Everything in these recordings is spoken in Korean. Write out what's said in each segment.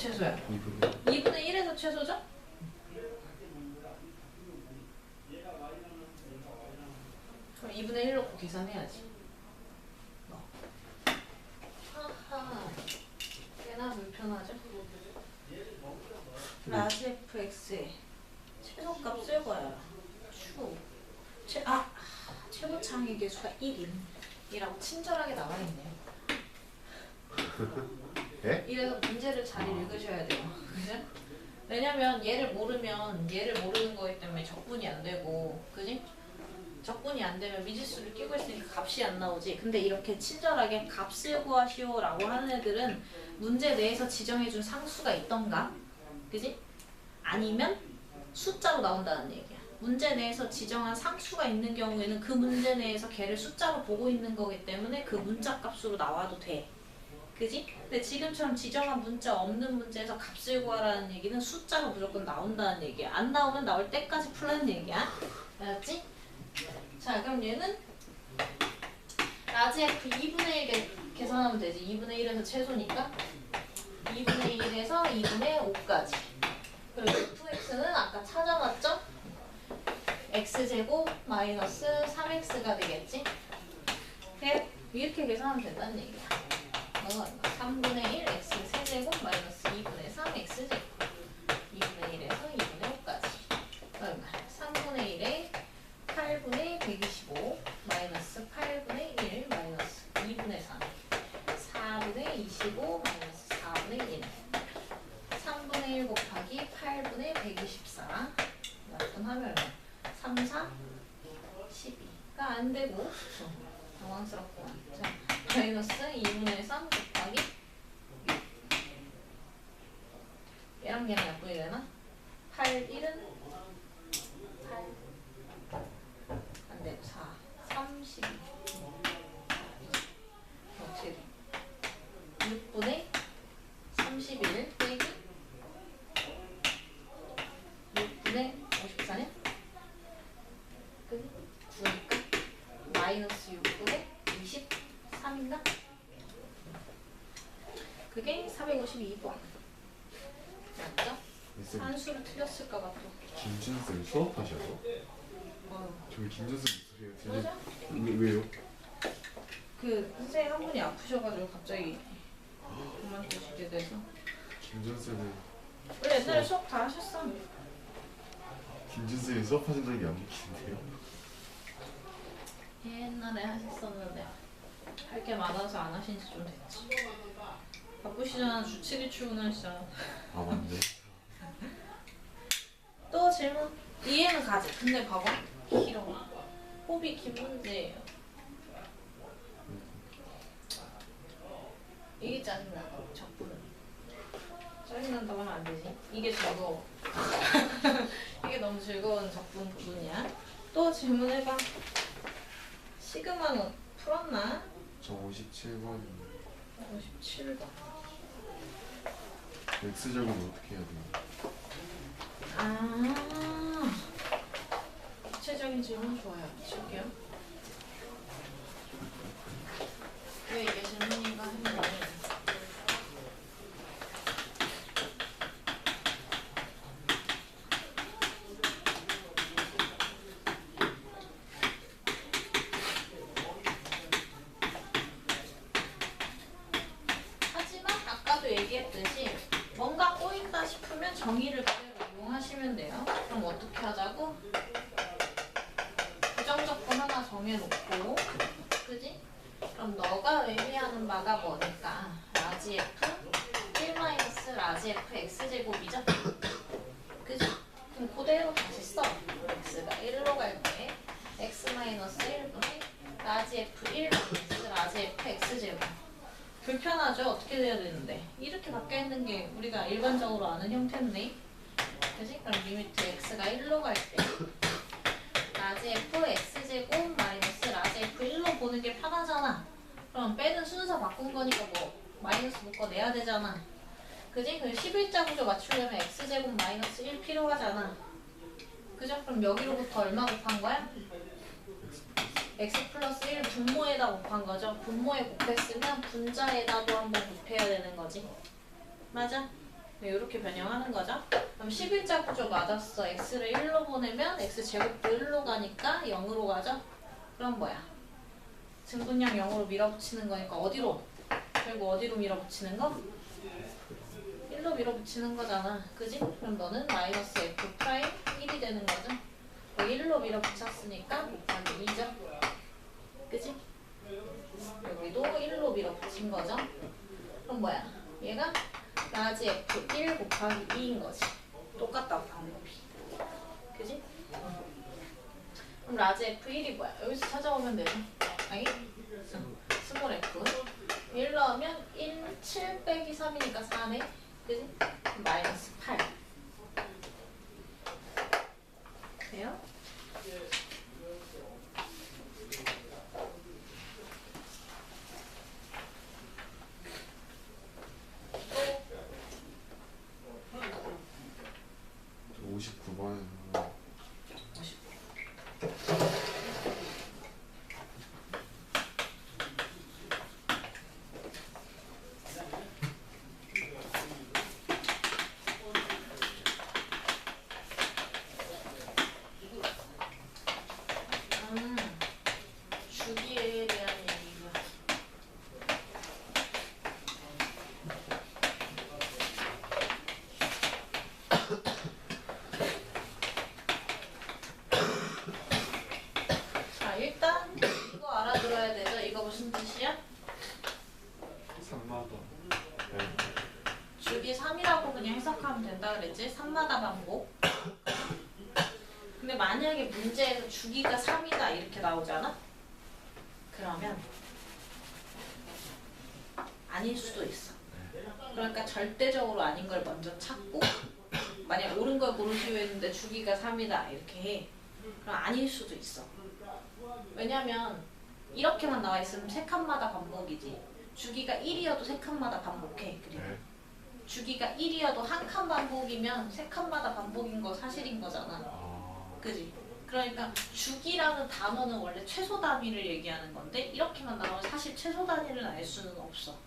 최소야? 2분의 2분의 1에서 최소죠? 그럼 2분의 1 놓고 계산해야지. 어. 하하. 꽤나 불편하죠? 라지 fx의 최소값 쓸거야. 추. 최, 아, 최고 창의 개수가 1인. 이라고 친절하게 나와 있네요. 예? 이래서 문제를 잘 읽으셔야 돼요. 왜냐면 얘를 모르면 얘를 모르는 거기 때문에 적분이 안 되고, 그지? 적분이 안 되면 미지수를 끼고 있으니까 값이 안 나오지. 근데 이렇게 친절하게 값을 구하시오라고 하는 애들은 문제 내에서 지정해준 상수가 있던가, 그지? 아니면 숫자로 나온다는 얘기야. 문제 내에서 지정한 상수가 있는 경우에는 그 문제 내에서 걔를 숫자로 보고 있는 거기 때문에 그 문자 값으로 나와도 돼. 그지? 근데 지금처럼 지정한 문자 없는 문제에서 값을 구하라는 얘기는 숫자로 무조건 나온다는 얘기야. 안 나오면 나올 때까지 풀라는 얘기야. 알았지? 자, 그럼 얘는 라지 F 2분의 1 개, 계산하면 되지. 2분의 1에서 최소니까 2분의 1에서 2분의 5까지. 그리고 fx는 아까 찾아봤죠? x제곱 마이너스 3x가 되겠지? 네, 이렇게 계산하면 된다는 얘기야. 얼마? 3분의 1 x 세제곱 마이너스 2분의 3 x 제곱 2분의 1에서 2분의 5까지 얼마? 3분의 1에 8분의 125 마이너스 8분의 1 마이너스 2분의 3 4분의 25 마이너스 4분의 1 3분의 1 곱하기 8분의 124 나쁜 하면 얼마? 3, 4, 12가 안 되고 어, 당황스럽구나 자, 마이너스 2분의 3 곱하기 6 얘랑 얘랑 약분이 되나? 8, 1은 8 안 되고 4, 32 어떻게 돼? 6분의 31 빼기 6분의 54냐? 그지? 9니까 마이너스 6분의 23인가? 그게 452번 맞죠? 쌤 산수를 틀렸을까 봐 또 김준 쌤 수업하셔서? 어휴 저기 김준 쌤 목소리가 들리 맞아? 왜, 왜요? 그 선생님 한 분이 아프셔가지고 갑자기 그만두시게 돼서 김준 쌤은 원래 옛날에 수업 다 하셨어 김준 쌤이 수업하신다는 게 안 믿기는데요? 옛날에 하셨었는데 할 게 많아서 안 하신 지 좀 됐지 바쁘시잖아. 주치기 출근하시잖아 아 맞네. 또 질문. 이해는 가지. 근데 봐봐. 길어. 호비 긴 문제예요. 이게 짜증나. 적분은. 짜증난다고 하면 안 되지. 이게 즐거워. 이게 너무 즐거운 적분 부분이야. 또 질문해봐. 시그마는 풀었나? 저 57번 57번 X제곱은 어떻게 해야 돼요? 아. 구체적인 질문 좋아요. 칠게요 왜 이게 질문인가 했는데 하지만 아까도 얘기했듯이 뭔가 꼬인다 싶으면 정의를 그대로 이용하시면 돼요. 그럼 어떻게 하자고? 부정적분 하나 정해놓고 그지? 그럼 너가 의미하는 바가 뭐니까 라지 f 1 마이너스 라지 f x제곱이죠? 그지? 그럼 그대로 다시 써. x가 1로 갈 때 x 마이너스 1분의 라지 f 1 마이너스 라지 f x제곱 불편하죠? 어떻게 돼야 되는데 이렇게 바뀌어 있는 게 우리가 일반적으로 아는 형태인데 그지? 그럼 리미트 x가 1로 갈 때 라지 f x제곱 마이너스 라지 f 1로 보는 게 편하잖아 그럼 빼는 순서 바꾼 거니까 뭐 마이너스 묶어내야 되잖아 그지? 그럼 11자 구조 맞추려면 x제곱 마이너스 1 필요하잖아 그죠? 그럼 여기로부터 얼마 곱한 거야? X 플러스 1 분모에다 곱한 거죠. 분모에 곱했으면 분자에다도 한번 곱해야 되는 거지. 맞아? 이렇게 변형하는 거죠. 그럼 11자 구조 맞았어. x를 1로 보내면 x 제곱도 1로 가니까 0으로 가죠. 그럼 뭐야? 증분량 0으로 밀어붙이는 거니까 어디로? 결국 어디로 밀어붙이는 거? 1로 밀어붙이는 거잖아. 그지? 그럼 너는 마이너스 f 프라임 1이 되는 거죠. 1로 밀어붙였으니까 곱하기 2죠. 그지? 여기도 1로 밀어붙인 거죠. 그럼 뭐야? 얘가 라지 f 1 곱하기 2인 거지. 똑같다 방법이. 그지? 그럼 라지 f 1이 뭐야? 여기서 찾아오면 되지. 아니? 스몰 f 1 넣으면 1, 7 빼기 3이니까 4네. 그지? 마이너스 8. 돼요? 저 59번에서 음, 주기에 대한 얘기가. 자, 일단 이거 알아들어야 되죠? 이거 무슨 뜻이야? 3마다 네. 주기 3이라고 그냥 해석하면 된다 그랬지? 3마다 반복. 근데 만약에 문제에서 주기가 3이다 이렇게 나오잖아? 그러면 아닐 수도 있어. 그러니까 절대적으로 아닌 걸 먼저 찾고 만약 옳은 걸 고르기로 했는데 주기가 3이다 이렇게 해. 그럼 아닐 수도 있어. 왜냐면 이렇게만 나와 있으면 세 칸마다 반복이지. 주기가 1이어도 세 칸마다 반복해. 그리고 네. 주기가 1이어도 한 칸 반복이면 세 칸마다 반복인 거 사실인 거잖아. 아 그지? 그러니까 주기라는 단어는 원래 최소 단위를 얘기하는 건데 이렇게만 나오면 사실 최소 단위를 알 수는 없어.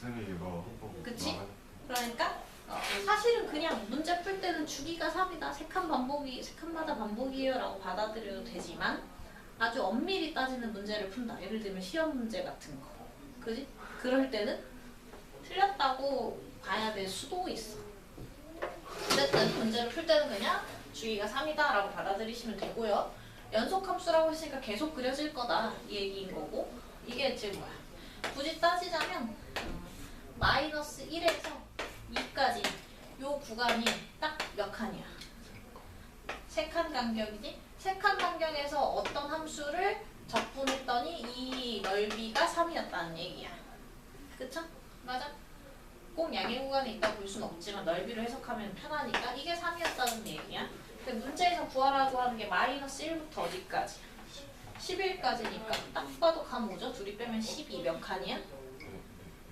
선생님 이거 그치? 그러니까 어, 사실은 그냥 문제 풀 때는 주기가 3이다. 세칸 반복이 세 칸마다 반복이에요 라고 받아들여도 되지만 아주 엄밀히 따지는 문제를 푼다. 예를 들면 시험 문제 같은 거. 그지? 그럴 때는 틀렸다고 봐야 될 수도 있어. 어쨌든 문제를 풀 때는 그냥 주기가 3이다라고 받아들이시면 되고요. 연속 함수라고 했으니까 계속 그려질 거다 이 얘기인 거고 이게 지금 뭐야? 굳이 따지자면 마이너스 1에서 2까지 요 구간이 딱 몇 칸이야? 세 칸 간격이지? 세 칸 간격에서 어떤 함수를 적분했더니 이 넓이가 3이었다는 얘기야. 그쵸? 맞아? 꼭 양의 구간에 있다고 볼 수는 없지만 넓이로 해석하면 편하니까 이게 3이었다는 얘기야. 근데 문제에서 구하라고 하는 게 마이너스 1부터 어디까지? 11까지니까 딱 봐도 감 오죠? 둘이 빼면 12 몇 칸이야?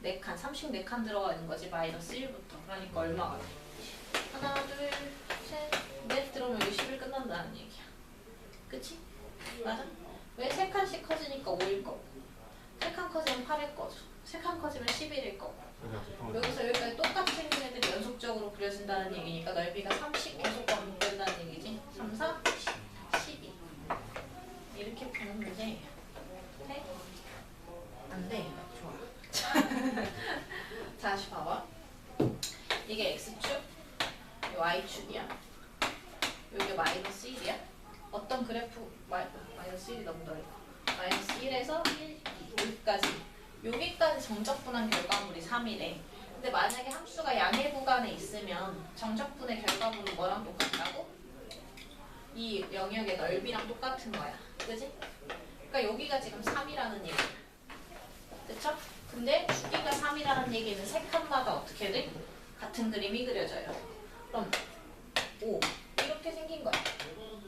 네, 4칸, 34칸 들어가 있는 거지 마이너스 1부터 그러니까 얼마가 돼? 하나, 둘, 셋, 넷 들어오면 여기 10일 끝난다는 얘기야 그치? 맞아? 왜 3칸씩 커지니까 5일 거고 3칸 커지면 8일 거죠 3칸 커지면 11일 거고 여기서 여기까지 똑같이 생긴 애들이 연속적으로 그려진다는 얘기니까 넓이가 30 계속 반복된다는 얘기지 3, 4, 12 이렇게 푸는 문제예요 돼? 안 돼. 좋아. 자, 다시 봐봐. 이게 x축, 이 y축이야. 여기 마이너스 1이야. 어떤 그래프, 마이, 마이너스 1이 너무 넓어. 마이너스 1에서 1, 2까지. 여기까지 정적분한 결과물이 3이래. 근데 만약에 함수가 양의 구간에 있으면 정적분의 결과물은 뭐랑 똑같다고? 이 영역의 넓이랑 똑같은 거야. 그지? 그러니까 여기가 지금 3이라는 얘기야. 그쵸? 근데 주기가 3이라는 얘기는 세 칸마다 어떻게 돼? 같은 그림이 그려져요. 그럼 5 이렇게 생긴 거야.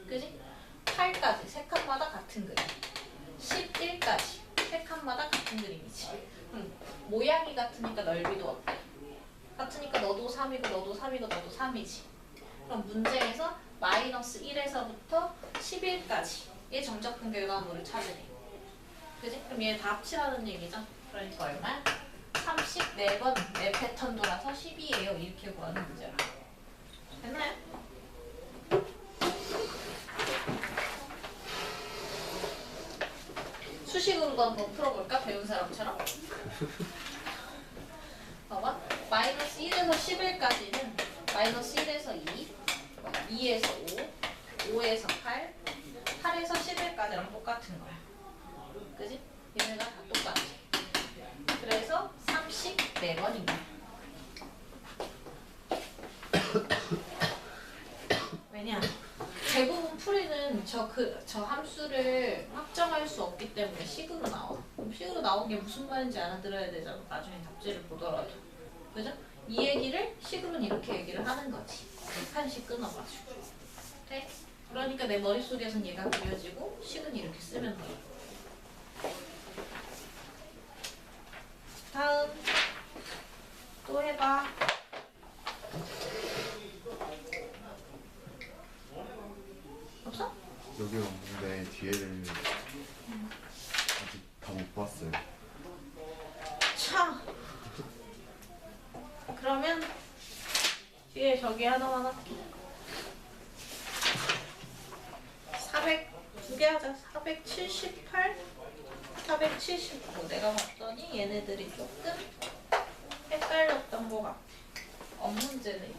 그지? 8까지 세 칸마다 같은 그림. 11까지 세 칸마다 같은 그림이지. 음, 모양이 같으니까 넓이도 어때? 같으니까 너도 3이고 너도 3이고 너도 3이지. 그럼 문제에서 마이너스 1에서부터 11까지의 정적분 결과물을 찾으래. 그지? 그럼 얘 다 합치라는 얘기죠. 그러니까 얼마? 30 14번 내 패턴 돌아서 10이에요. 이렇게 구하는 문제라. 됐나요? 수식으로도 한번 풀어볼까? 배운 사람처럼. 봐봐. 마이너스 1에서 11까지는 마이너스 1에서 2, 2에서 5, 5에서 8, 8에서 11까지랑 똑같은 거야. 그지? 얘네가 다 똑같아. 그래서 34번입니다. 왜냐? 대부분 풀이는 저 그 저 함수를 확정할 수 없기 때문에 식으로 나와. 그럼 식으로 나온 게 무슨 말인지 알아들어야 되잖아. 나중에 답지를 보더라도. 그죠? 이 얘기를 식으로는 이렇게 얘기를 하는 거지. 한식 끊어가지고. 돼? 그러니까 내 머릿속에선 얘가 그려지고 식은 이렇게 쓰면 돼. 다음 또 해봐. 없어? 여기 없는데 뒤에를 아직 다 못 봤어요. 차. 그러면 뒤에 저기 하나만 할게. 400 두 개 하자. 478, 479. 내가 봤더니 얘네들이 조금 헷갈렸던 거 같아. 업문제네.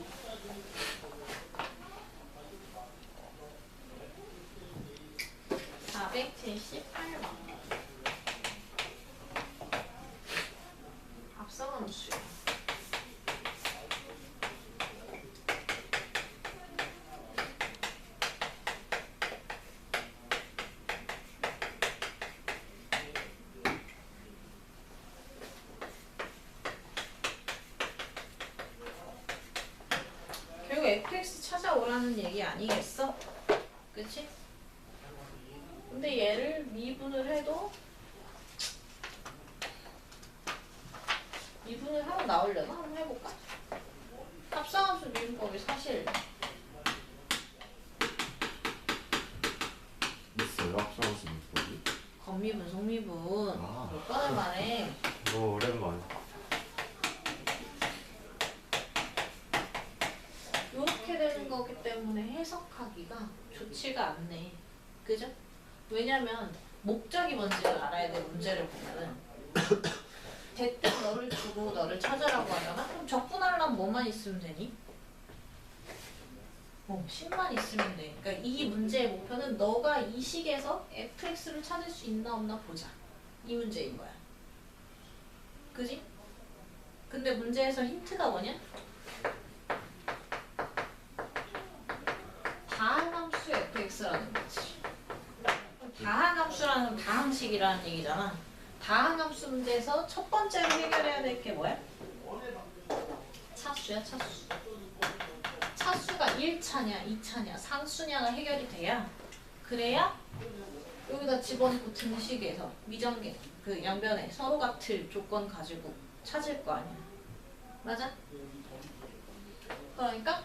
(478번) 앞 결국 fx 찾아오라는 얘기 아니겠어? 그치? 근데 얘를 미분을 해도 미분을 하고 나오려나? 한번 해볼까? 합성함수 미분법이 사실 있어요? 합성할 수 있는 거기? 건미분, 속미분 아. 몇 번을 말해 오 어, 오랜만. 이렇게 되는 거기 때문에 해석하기가 좋지가 않네 그죠? 왜냐면 목적이 뭔지를 알아야 돼 문제를 보면은 대뜸 너를 주고 너를 찾으라고 하잖아? 그럼 적분하려면 뭐만 있으면 되니? 어, 10만 있으면 돼. 그러니까 이 문제의 목표는 너가 이 식에서 fx를 찾을 수 있나 없나 보자. 이 문제인 거야. 그지? 근데 문제에서 힌트가 뭐냐? Fx라는 거지. 다항함수라는 건 다항식이라는 얘기잖아. 다항함수 문제에서 첫 번째로 해결해야 될 게 뭐야? 차수야 차수. 차수가 1차냐 2차냐 상수냐가 해결이 돼야 그래야 여기다 집어넣고 등식에서 미정계 그 양변에 서로 같을 조건 가지고 찾을 거 아니야. 맞아? 그러니까 어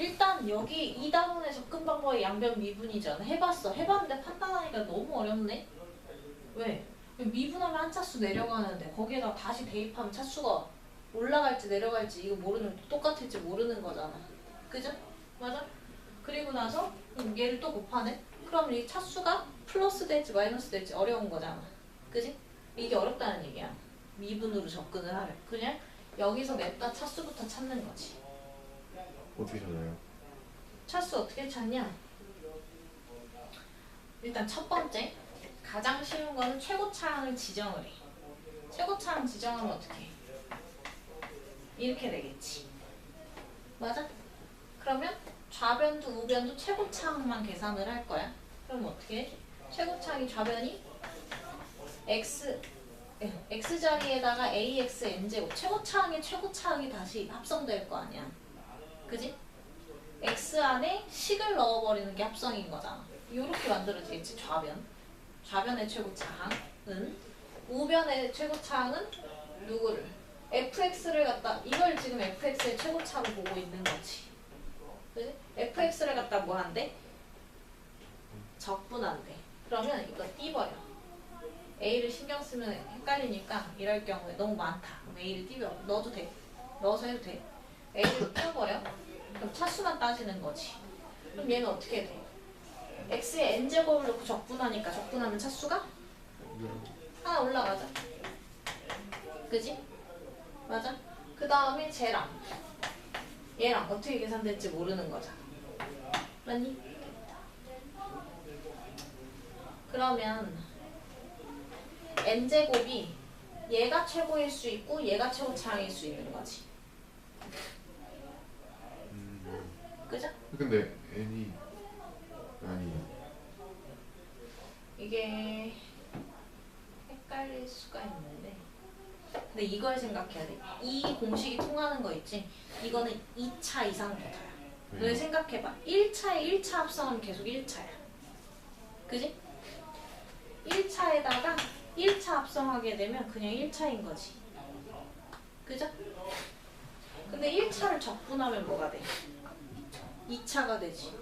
일단 여기 이 단원의 접근 방법이 양변 미분이잖아. 해봤어. 해봤는데 판단하니까 너무 어렵네. 왜? 미분하면 한 차수 내려가는데 거기에다 다시 대입하면 차수가 올라갈지 내려갈지 이거 모르는 똑같을지 모르는 거잖아. 그죠? 맞아? 그리고 나서 음, 얘를 또 곱하네. 그럼 이 차수가 플러스 될지 마이너스 될지 어려운 거잖아. 그지? 이게 어렵다는 얘기야. 미분으로 접근을 하래. 그냥 여기서 냈다 차수부터 찾는 거지. 어떻게 찾아요? 차수 어떻게 찾냐? 일단 첫 번째 가장 쉬운 거는 최고차항을 지정을 해. 최고차항 지정하면 어떻게 해? 이렇게 되겠지. 맞아? 그러면 좌변도 우변도 최고차항만 계산을 할 거야. 그럼 어떻게 해? 최고차항이 좌변이 x 예, x 자리에다가 ax n제곱 최고차항의 최고차항이 다시 합성될 거 아니야. 그지? x 안에 식을 넣어버리는 게 합성인 거잖아. 이렇게 만들어지겠지 좌변. 좌변의 최고차항은 우변의 최고차항은 누구를? fx를 갖다 이걸 지금 fx의 최고차로 보고 있는 거지. 그지? fx를 갖다 뭐 한대? 적분한대. 그러면 이거 띄버려. A를 신경 쓰면 헷갈리니까 이럴 경우에 너무 많다. 그럼 A를 띄워 넣어도 돼. 넣어서 해도 돼. A를 띄워버려. 차수만 따지는 거지. 그럼 얘는 어떻게 돼? x에 n제곱을 넣고 적분하니까 적분하면 차수가 하나 올라가자. 그지? 맞아? 그 다음에 쟤랑 얘랑 어떻게 계산될지 모르는 거잖아. 맞니? 그러면 n제곱이 얘가 최고일 수 있고 얘가 최고차일 수 있는 거지. 음. 그죠? 근데 n이 아니 이게 헷갈릴 수가 있는데 근데 이걸 생각해야 돼. 이 공식이 통하는 거 있지? 이거는 2차 이상 붙어요. 너 생각해봐. 1차에 1차 합성하면 계속 1차야. 그지? 1차에다가 1차 합성하게 되면 그냥 1차인 거지. 그죠? 근데 1차를 적분하면 뭐가 돼? 2차가 되지.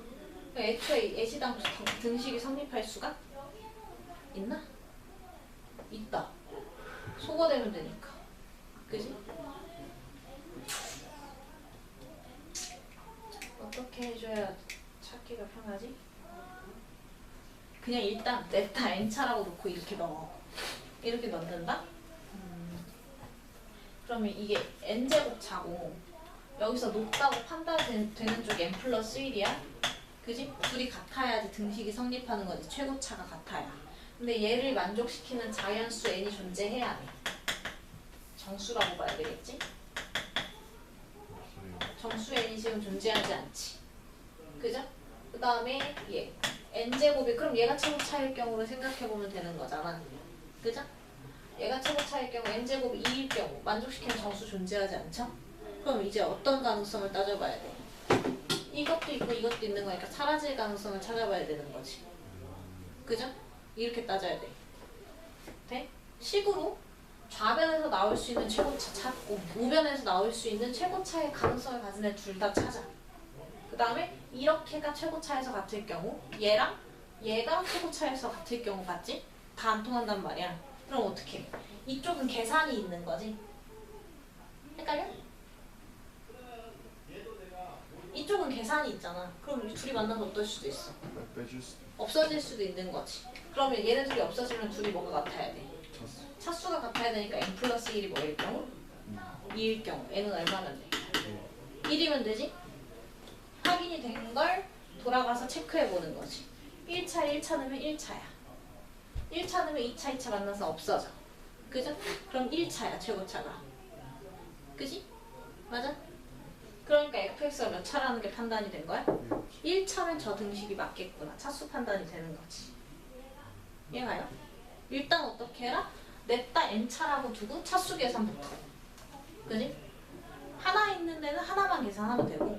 애초에 애시당초 등- 등식이 성립할 수가 있나? 있다. 소거되면 되니까. 그지? 어떻게 해줘야 찾기가 편하지? 그냥 일단 냈다 n차라고 놓고 이렇게 넣어. 이렇게 넣는다? 음. 그러면 이게 n제곱 차고 여기서 높다고 판단되는 쪽이 n 플러스 1이야? 그지? 둘이 같아야지 등식이 성립하는 거지. 최고차가 같아야. 근데 얘를 만족시키는 자연수 n이 존재해야 돼. 정수라고 봐야 되겠지? 정수 n이 지금 존재하지 않지. 그죠? 그 다음에 얘 n제곱이 그럼 얘가 최고차일 경우를 생각해보면 되는 거잖아. 그죠? 얘가 최고차일 경우 n제곱이 2일 경우 만족시키는 정수 존재하지 않죠? 그럼 이제 어떤 가능성을 따져봐야 돼? 이것도 있고 이것도 있는 거니까 사라질 가능성을 찾아봐야 되는 거지. 그죠? 이렇게 따져야 돼. 돼? 식으로 좌변에서 나올 수 있는 최고차 찾고 우변에서 나올 수 있는 최고차의 가능성을 가진 애 둘 다 찾아. 그 다음에 이렇게가 최고차에서 같을 경우 얘랑 얘가 최고차에서 같을 경우 같지? 다 안 통한단 말이야. 그럼 어떻게? 해? 이쪽은 계산이 있는 거지. 헷갈려? 이쪽은 계산이 있잖아. 그럼 이 둘이 만나서 어떨 수도 있어. 빼- 빼줄 수 없어질 수도 있는 거지. 그러면 얘네 둘이 없어지면 둘이 뭐가 같아야 돼? 찼어. 차수가 같아야 되니까 n 플러스 1이 뭐일 경우? 2일 경우 n은 얼마면 돼? 1이면 되지? 확인이 된 걸 돌아가서 체크해 보는 거지. 1차 1차 넣으면 1차야. 1차 넣으면 2차 2차 만나서 없어져. 그죠? 그럼 1차야 최고차가. 그지? 맞아? 그러니까 fx가 몇 차라는 게 판단이 된 거야? 1차면 저 등식이 맞겠구나. 차수 판단이 되는 거지. 이해가요? 일단 어떻게 해라? 냈다 n차라고 두고 차수 계산부터. 그지? 하나 있는 데는 하나만 계산하면 되고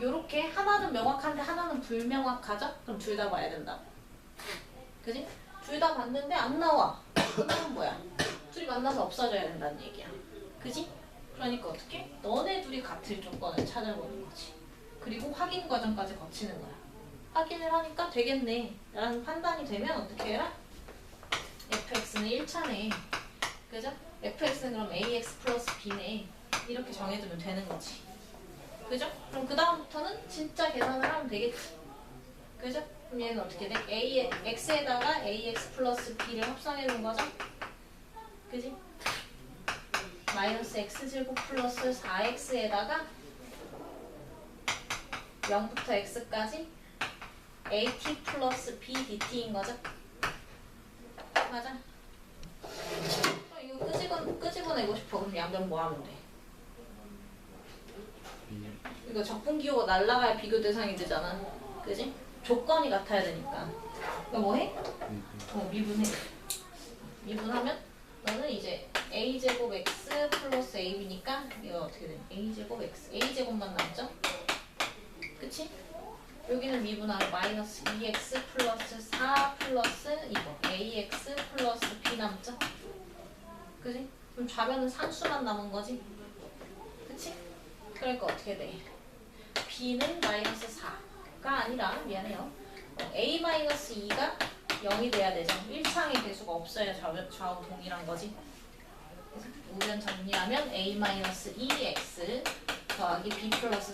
요렇게 하나는 명확한데 하나는 불명확하죠? 그럼 둘 다 봐야 된다고. 그지? 둘 다 봤는데 안 나와. 그러면 뭐야? 둘이 만나서 없어져야 된다는 얘기야. 그지? 그러니까 어떻게? 너네 둘이 같을 조건을 찾아보는 거지. 그리고 확인 과정까지 거치는 거야. 확인을 하니까 되겠네. 라는 판단이 되면 어떻게 해라? fx는 1차네. 그죠? fx는 그럼 ax 플러스 b네. 이렇게 정해두면 되는 거지. 그죠? 그럼 그 다음부터는 진짜 계산을 하면 되겠지. 그죠? 그럼 얘는 어떻게 돼? a x에다가 ax 플러스 b를 합성해 놓은 거죠? 그지? 마이너스 x제곱 플러스 4x에다가 0부터 x까지 at 플러스 b dt인 거죠? 맞아? 어, 이거 끄집어, 끄집어내고 싶어. 그럼 양변 뭐 하면 돼? 이거 적분 기호가 날라가야 비교 대상이 되잖아. 그지? 조건이 같아야 되니까. 그럼 뭐 해? 어, 미분해. 미분하면 너는 이제 a 제곱 x 플러스 ab니까 이거 어떻게 돼? a 제곱 x a 제곱만 남죠? 그치? 여기는 미분하면 마이너스 2x 플러스 4 플러스 이거 ax 플러스 b 남죠? 그지? 그럼 좌변은 상수만 남은 거지? 그치? 그러니까 어떻게 돼? b는 마이너스 4가 아니라 미안해요. 어, a 마이너스 2가 0이 돼야 되죠. 1창의 개수가 없어야 좌우 동일한 거지. 그래서 우변 정리하면 a-2x 더하기 b 플러스